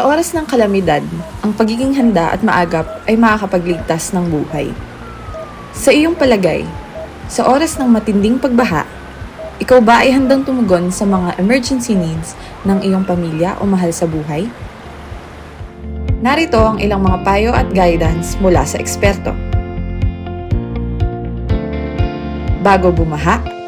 Sa oras ng kalamidad, ang pagiging handa at maagap ay makakapagligtas ng buhay. Sa iyong palagay, sa oras ng matinding pagbaha, ikaw ba ay handang tumugon sa mga emergency needs ng iyong pamilya o mahal sa buhay? Narito ang ilang mga payo at guidance mula sa eksperto. Bago bumaha,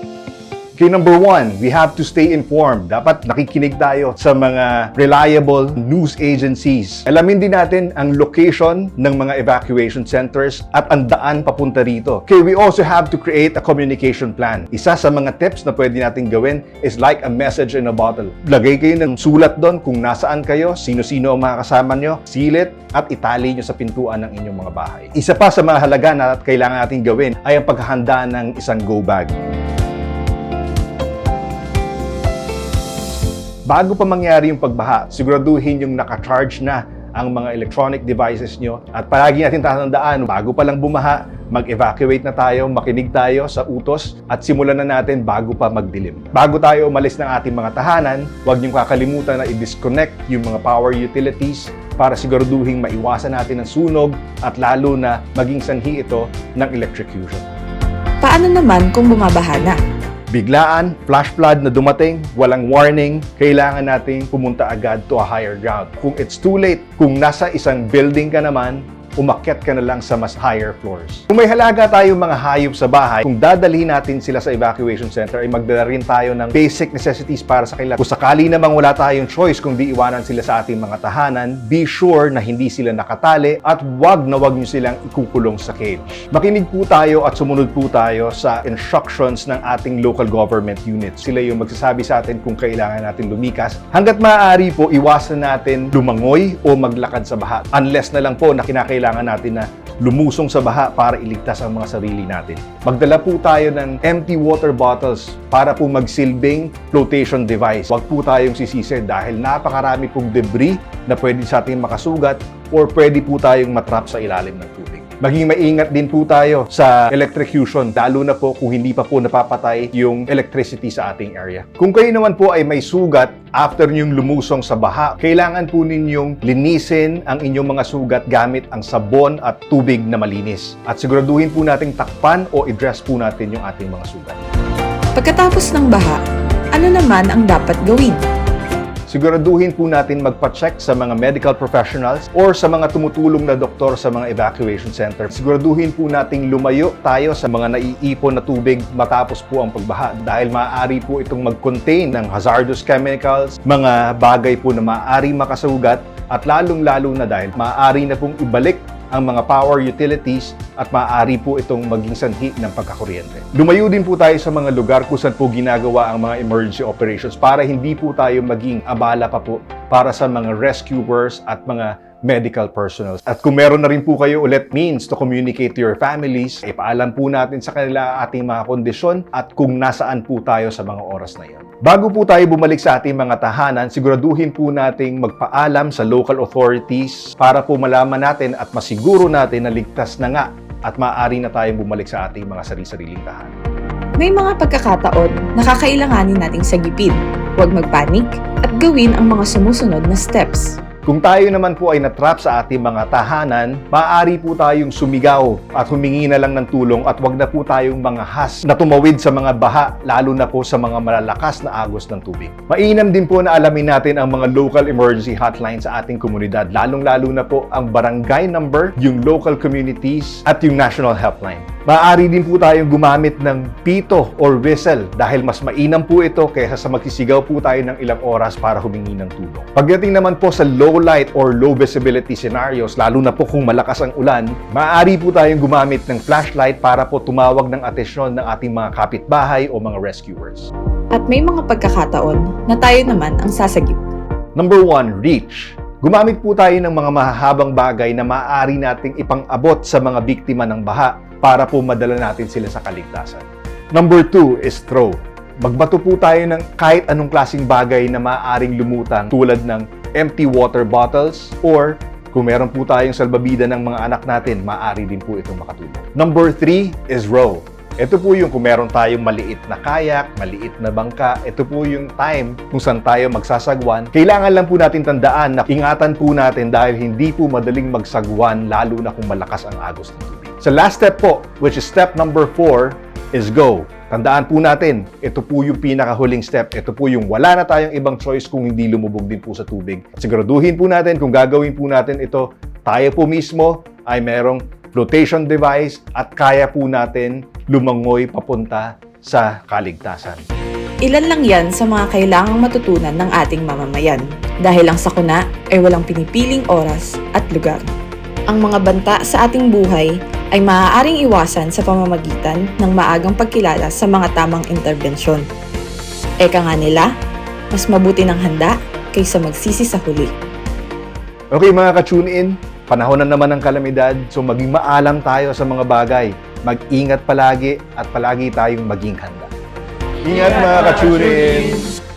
Okay, number one, we have to stay informed. Dapat nakikinig tayo sa mga reliable news agencies. Alamin din natin ang location ng mga evacuation centers at ang daan papunta rito. Okay, we also have to create a communication plan. Isa sa mga tips na pwede natin gawin is like a message in a bottle. Lagay kayo ng sulat doon kung nasaan kayo, sino-sino ang mga kasama nyo, silit at itali nyo sa pintuan ng inyong mga bahay. Isa pa sa mga halaga na kailangan natin gawin ay ang paghahanda ng isang go bag. Bago pa mangyari yung pagbaha, siguraduhin yung naka-charge na ang mga electronic devices nyo. At palagi natin tatandaan, bago pa lang bumaha, mag-evacuate na tayo, makinig tayo sa utos at simulan na natin bago pa magdilim. Bago tayo umalis ng ating mga tahanan, huwag niyong kakalimutan na i-disconnect yung mga power utilities para siguraduhin maiwasan natin ang sunog at lalo na maging sanhi ito ng electrocution. paano naman kung bumabaha na? Biglaan, flash flood na dumating, walang warning, kailangan nating pumunta agad to a higher ground. Kung it's too late, kung nasa isang building ka naman, umakyat ka na lang sa mas higher floors. Kung may halaga tayong mga hayop sa bahay, kung dadalhin natin sila sa evacuation center, ay magdala rin tayo ng basic necessities para sa kanila. Kung sakali namang wala tayong choice kung di iwanan sila sa ating mga tahanan, be sure na hindi sila nakatali at wag na wag nyo silang ikukulong sa cage. Makinig po tayo at sumunod po tayo sa instructions ng ating local government units. Sila yung magsasabi sa atin kung kailangan natin lumikas. Hanggat maaari po, iwasan natin lumangoy o maglakad sa baha. Unless na lang po na kinakailangan natin na lumusong sa baha para iligtas ang mga sarili natin. Magdala po tayo ng empty water bottles para po magsilbing flotation device. Huwag po tayong sisisi dahil napakarami pong debris na pwede sa ating makasugat or pwede po tayong matrap sa ilalim ng tubig. Maging maingat din po tayo sa electrocution, lalo na po kung hindi pa po napapatay yung electricity sa ating area. Kung kayo naman po ay may sugat after nyong lumusong sa baha, kailangan po ninyong linisin ang inyong mga sugat gamit ang sabon at tubig na malinis. At siguraduhin po nating takpan o i-dress po natin yung ating mga sugat. Pagkatapos ng baha, ano naman ang dapat gawin? Siguraduhin po natin magpa-check sa mga medical professionals or sa mga tumutulong na doktor sa mga evacuation center. Siguraduhin po nating lumayo tayo sa mga naiipon na tubig matapos po ang pagbaha dahil maaari po itong mag-contain ng hazardous chemicals, mga bagay po na maaari makasugat at lalong-lalo na dahil maaari na pong ibalik ang mga power utilities at maaari po itong maging sanhi ng pagkakuryente. Lumayo din po tayo sa mga lugar kung saan po ginagawa ang mga emergency operations para hindi po tayo maging abala pa po para sa mga rescuers at mga medical personnel. At kung meron na rin po kayo ulit means to communicate to your families, ipaalam po natin sa kanila ating mga kondisyon at kung nasaan po tayo sa mga oras na yan. Bago po tayo bumalik sa ating mga tahanan, siguraduhin po nating magpaalam sa local authorities para po malaman natin at masiguro natin na ligtas na nga at maaari na tayong bumalik sa ating mga sarili-sariling tahanan. May mga pagkakataon na kakailanganin nating sagipin. Huwag magpanik at gawin ang mga sumusunod na steps. Kung tayo naman po ay natrap sa ating mga tahanan, maaari po tayong sumigaw at humingi na lang ng tulong at wag na po tayong mga has na tumawid sa mga baha, lalo na po sa mga malalakas na agos ng tubig. Mainam din po na alamin natin ang mga local emergency hotline sa ating komunidad, lalong-lalo na po ang barangay number, yung local communities at yung national helpline. Maaari din po tayong gumamit ng pito or whistle dahil mas mainam po ito kaysa sa magsisigaw po tayo ng ilang oras para humingi ng tulong. Pagdating naman po sa low light or low visibility scenarios, lalo na po kung malakas ang ulan, maaari po tayong gumamit ng flashlight para po tumawag ng atensyon ng ating mga kapitbahay o mga rescuers. At may mga pagkakataon na tayo naman ang sasagip. Number one, reach. Gumamit po tayo ng mga mahahabang bagay na maaari nating ipang-abot sa mga biktima ng baha para po madala natin sila sa kaligtasan. Number two is throw. Magbato po tayo ng kahit anong klasing bagay na maaaring lumutang tulad ng empty water bottles or kung meron po tayong salbabida ng mga anak natin, maaari din po itong makatulong. Number three is row. Ito po yung kung meron tayong maliit na kayak, maliit na bangka, ito po yung time kung saan tayo magsasagwan. Kailangan lang po natin tandaan na ingatan po natin dahil hindi po madaling magsagwan lalo na kung malakas ang agos ng. Sa last step po, which is step number 4, is go. Tandaan po natin, ito po yung pinakahuling step. Ito po yung wala na tayong ibang choice kung hindi lumubog din po sa tubig. At siguraduhin po natin kung gagawin po natin ito, tayo po mismo ay merong flotation device at kaya po natin lumangoy papunta sa kaligtasan. Ilan lang yan sa mga kailangang matutunan ng ating mamamayan dahil ang sakuna ay walang pinipiling oras at lugar. Ang mga banta sa ating buhay ay maaaring iwasan sa pamamagitan ng maagang pagkilala sa mga tamang interbensyon. Eka nga nila, mas mabuti ng handa kaysa magsisi sa huli. Okay mga ka-tune in, panahon na naman ng kalamidad, so maging maalam tayo sa mga bagay. Mag-ingat palagi at palagi tayong maging handa. Ingat mga ka-tune in!